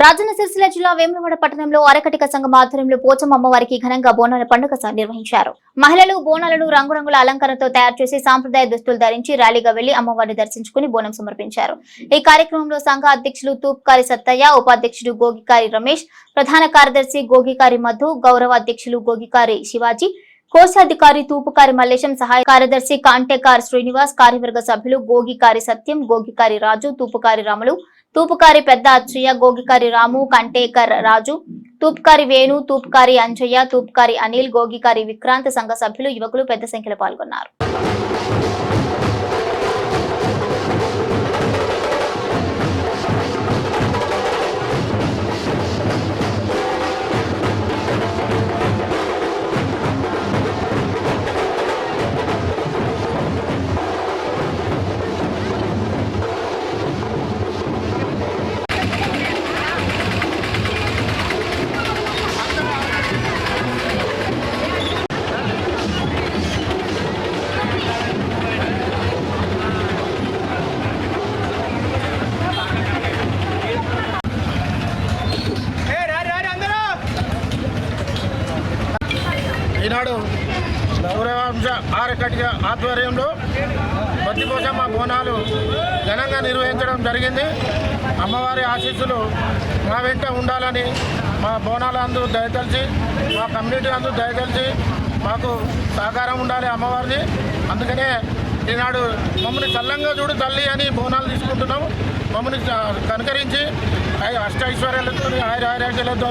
రాజన్న సిరిసిల్ల జిల్లా వేములవాడ పట్టణంలో అరకటిక సంఘం ఆధ్వర్యంలో పోచమ్మ అమ్మవారికి ఘనంగా బోనాల పండుగ నిర్వహించారు. మహిళలు బోనాలను రంగురంగుల అలంకరణతో తయారు చేసి సాంప్రదాయ దుస్తులు ధరించి ర్యాలీగా వెళ్ళి అమ్మవారిని దర్శించుకుని బోనం సమర్పించారు. ఈ కార్యక్రమంలో సంఘ అధ్యక్షులు తూప్కారి సత్తయ్య ఉపాధ్యక్షుడు గోగికారి రమేష్ ప్రధాన కార్యదర్శి గోగికారి మధు గౌరవ అధ్యక్షులు గోగికారి శివాజీ కోశాధికారి తూపుకారి మల్లేశం సహాయ కార్యదర్శి కాంటేకార్ శ్రీనివాస్ కార్యవర్గ సభ్యులు గోగికారి సత్యం గోగికారి రాజు తూపుకారి రాములు తూపుకారి పెద్ద అచ్చయ్య గోగికారి రాము కంటేకర్ రాజు తూప్కారి వేణు తూప్కారి అంజయ్య తూప్కారి అనిల్ గోగికారి విక్రాంత్ సంఘ సభ్యులు యువకులు పెద్ద సంఖ్యలో పాల్గొన్నారు. ఈనాడు గౌరవాంశ ఆరకటిక ఆధ్వర్యంలో బతిపోసమ్మ బోనాలు ఘనంగా నిర్వహించడం జరిగింది. అమ్మవారి ఆశీస్సులు మా వెంట ఉండాలని మా బోనాలు అందు దయతలిచి మా కమ్యూనిటీ అందు దయతలిచి మాకు సహకారం ఉండాలి అమ్మవారిది. అందుకనే ఈనాడు మమ్మల్ని చల్లంగా చూడు తల్లి అని బోనాలు తీసుకుంటున్నాం మమ్మల్ని కనుకరించి ఐ- అష్టైశ్వర్యాలతో ఆయుర ఆరోగ్యాలతో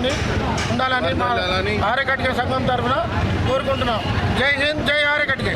ఉండాలని మా ఆరకటిక సంఘం తరఫున కోరుకుంటున్నాం. జై హింద్ జై ఆరకటిక.